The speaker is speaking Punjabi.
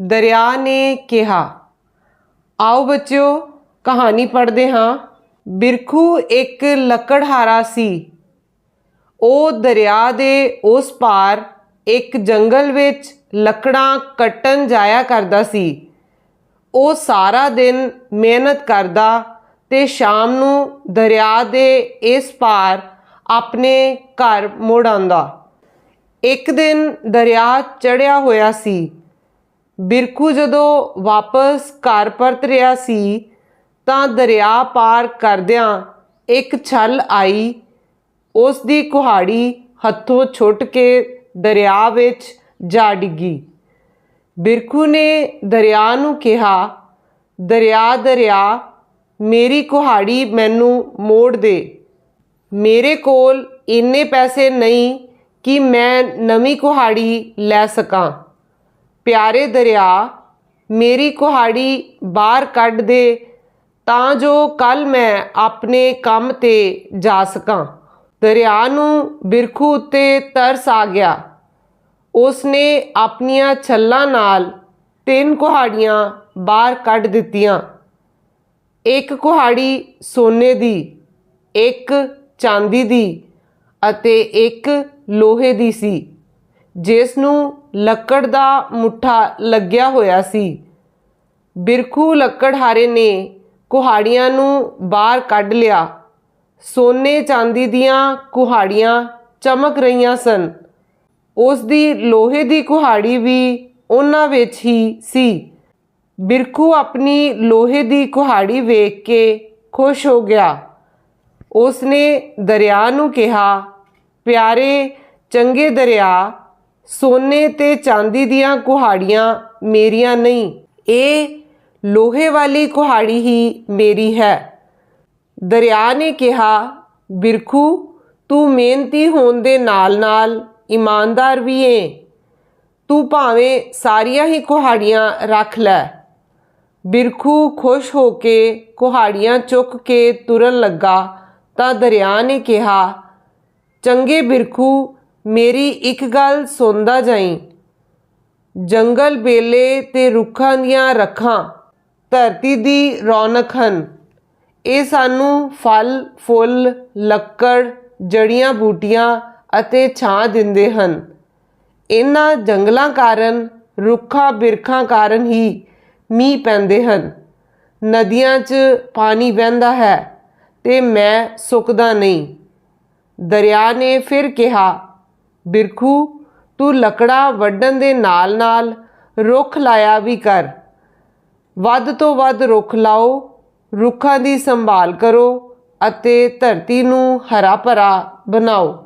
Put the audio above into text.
ਦਰਿਆ ਨੇ ਕਿਹਾ, ਆਓ ਬੱਚਿਓ, ਕਹਾਣੀ ਪੜ੍ਹਦੇ ਹਾਂ। ਬਿਰਖੂ ਇੱਕ ਲੱਕੜਹਾਰਾ ਸੀ। ਉਹ ਦਰਿਆ ਦੇ ਉਸ ਪਾਰ ਇੱਕ ਜੰਗਲ ਵਿੱਚ ਲੱਕੜਾਂ ਕੱਟਣ ਜਾਇਆ ਕਰਦਾ ਸੀ। ਉਹ ਸਾਰਾ ਦਿਨ ਮਿਹਨਤ ਕਰਦਾ ਤੇ ਸ਼ਾਮ ਨੂੰ ਦਰਿਆ ਦੇ ਇਸ ਪਾਰ ਆਪਣੇ ਘਰ ਮੁੜ ਆਉਂਦਾ। ਇੱਕ ਦਿਨ ਦਰਿਆ ਚੜਿਆ ਹੋਇਆ ਸੀ। ਬਿਰਖੂ ਜਦੋਂ ਵਾਪਸ ਘਰ ਪਰਤ ਰਿਹਾ ਸੀ, ਤਾਂ ਦਰਿਆ ਪਾਰ ਕਰਦਿਆਂ ਇੱਕ ਛਲ ਆਈ। ਉਸ ਦੀ ਕੁਹਾੜੀ ਹੱਥੋਂ ਛੁੱਟ ਕੇ ਦਰਿਆ ਵਿੱਚ ਜਾ ਡਿੱਗੀ। ਬਿਰਖੂ ਨੇ ਦਰਿਆ ਨੂੰ ਕਿਹਾ, ਦਰਿਆ ਦਰਿਆ, ਮੇਰੀ ਕੁਹਾੜੀ ਮੈਨੂੰ ਮੋੜ ਦੇ। ਮੇਰੇ ਕੋਲ ਇੰਨੇ ਪੈਸੇ ਨਹੀਂ ਕਿ ਮੈਂ ਨਵੀਂ ਕੁਹਾੜੀ ਲੈ ਸਕਾਂ। ਪਿਆਰੇ ਦਰਿਆ, ਮੇਰੀ ਕੁਹਾੜੀ ਬਾਹਰ ਕੱਢ ਦੇ, ਤਾਂ ਜੋ ਕੱਲ ਮੈਂ ਆਪਣੇ ਕੰਮ ਤੇ ਜਾ ਸਕਾਂ। ਦਰਿਆ ਨੂੰ ਬਿਰਖੂ ਉੱਤੇ ਤਰਸ ਆ ਗਿਆ। ਉਸ ਨੇ ਆਪਣੀਆਂ ਛੱਲਾਂ ਨਾਲ ਤਿੰਨ ਕੁਹਾੜੀਆਂ ਬਾਹਰ ਕੱਢ ਦਿੱਤੀਆਂ। ਇੱਕ ਕੁਹਾੜੀ ਸੋਨੇ ਦੀ, ਇੱਕ ਚਾਂਦੀ ਦੀ ਅਤੇ ਇੱਕ ਲੋਹੇ ਦੀ ਸੀ, ਜਿਸ ਨੂੰ ਲੱਕੜ ਦਾ ਮੁੱਠਾ ਲੱਗਿਆ ਹੋਇਆ ਸੀ। ਬਿਰਖੂ ਲੱਕੜਹਾਰੇ ਨੇ ਕੁਹਾੜੀਆਂ ਨੂੰ ਬਾਹਰ ਕੱਢ ਲਿਆ। ਸੋਨੇ ਚਾਂਦੀ ਦੀਆਂ ਕੁਹਾੜੀਆਂ ਚਮਕ ਰਹੀਆਂ ਸਨ। ਉਸ ਦੀ ਲੋਹੇ ਦੀ ਕੁਹਾੜੀ ਵੀ ਉਹਨਾਂ ਵਿੱਚ ਹੀ ਸੀ। ਬਿਰਖੂ ਆਪਣੀ ਲੋਹੇ ਦੀ ਕੁਹਾੜੀ ਵੇਖ ਕੇ ਖੁਸ਼ ਹੋ ਗਿਆ। ਉਸ ਨੇ ਦਰਿਆ ਨੂੰ ਕਿਹਾ, ਪਿਆਰੇ ਚੰਗੇ ਦਰਿਆ ਸੋਨੇ ਤੇ ਚਾਂਦੀ ਦੀਆਂ ਕੁਹਾੜੀਆਂ ਮੇਰੀਆਂ ਨਹੀਂ। ਇਹ ਲੋਹੇ ਵਾਲੀ ਕੁਹਾੜੀ ਹੀ ਮੇਰੀ ਹੈ। ਦਰਿਆ ਨੇ ਕਿਹਾ, ਬਿਰਖੂ, ਤੂੰ ਮਿਹਨਤੀ ਹੋਣ ਦੇ ਨਾਲ-ਨਾਲ ਇਮਾਨਦਾਰ ਵੀ ਏ। ਤੂੰ ਭਾਵੇਂ ਸਾਰੀਆਂ ਹੀ ਕੁਹਾੜੀਆਂ ਰੱਖ ਲੈ। ਬਿਰਖੂ ਖੁਸ਼ ਹੋ ਕੇ ਕੁਹਾੜੀਆਂ ਚੁੱਕ ਕੇ ਤੁਰਨ ਲੱਗਾ ਤਾਂ ਦਰਿਆ ਨੇ ਕਿਹਾ, ਚੰਗੇ ਬਿਰਖੂ ਮੇਰੀ ਇੱਕ ਗੱਲ ਸੁਣਦਾ ਜਾਈ। ਜੰਗਲ ਬੇਲੇ ਤੇ ਰੁੱਖਾਂ ਦੀਆਂ ਰੱਖਾਂ ਧਰਤੀ ਦੀ ਰੌਣਕ ਹਨ। ਇਹ ਸਾਨੂੰ ਫਲ, ਫੁੱਲ, ਲੱਕੜ, ਜੜੀਆਂ ਬੂਟੀਆਂ ਅਤੇ ਛਾਂ ਦਿੰਦੇ ਹਨ। ਇਹਨਾਂ ਜੰਗਲਾਂ ਕਾਰਨ, ਰੁੱਖਾਂ ਬਿਰਖਾਂ ਕਾਰਨ ਹੀ ਮੀਂਹ ਪੈਂਦੇ ਹਨ। ਨਦੀਆਂ 'ਚ ਪਾਣੀ ਵਹਿੰਦਾ ਹੈ ਤੇ ਮੈਂ ਸੁੱਕਦਾ ਨਹੀਂ। ਦਰਿਆ ਨੇ ਫਿਰ ਕਿਹਾ ਬਿਰਖੂ, ਤੂੰ ਲੱਕੜਾਂ ਵੱਢਣ ਦੇ ਨਾਲ-ਨਾਲ ਰੁੱਖ ਲਾਇਆ ਵੀ ਕਰ। ਵੱਧ ਤੋਂ ਵੱਧ ਰੁੱਖ ਲਾਓ, ਰੁੱਖਾਂ ਦੀ ਸੰਭਾਲ ਕਰੋ ਅਤੇ ਧਰਤੀ ਨੂੰ ਹਰਾ ਭਰਾ ਬਣਾਓ।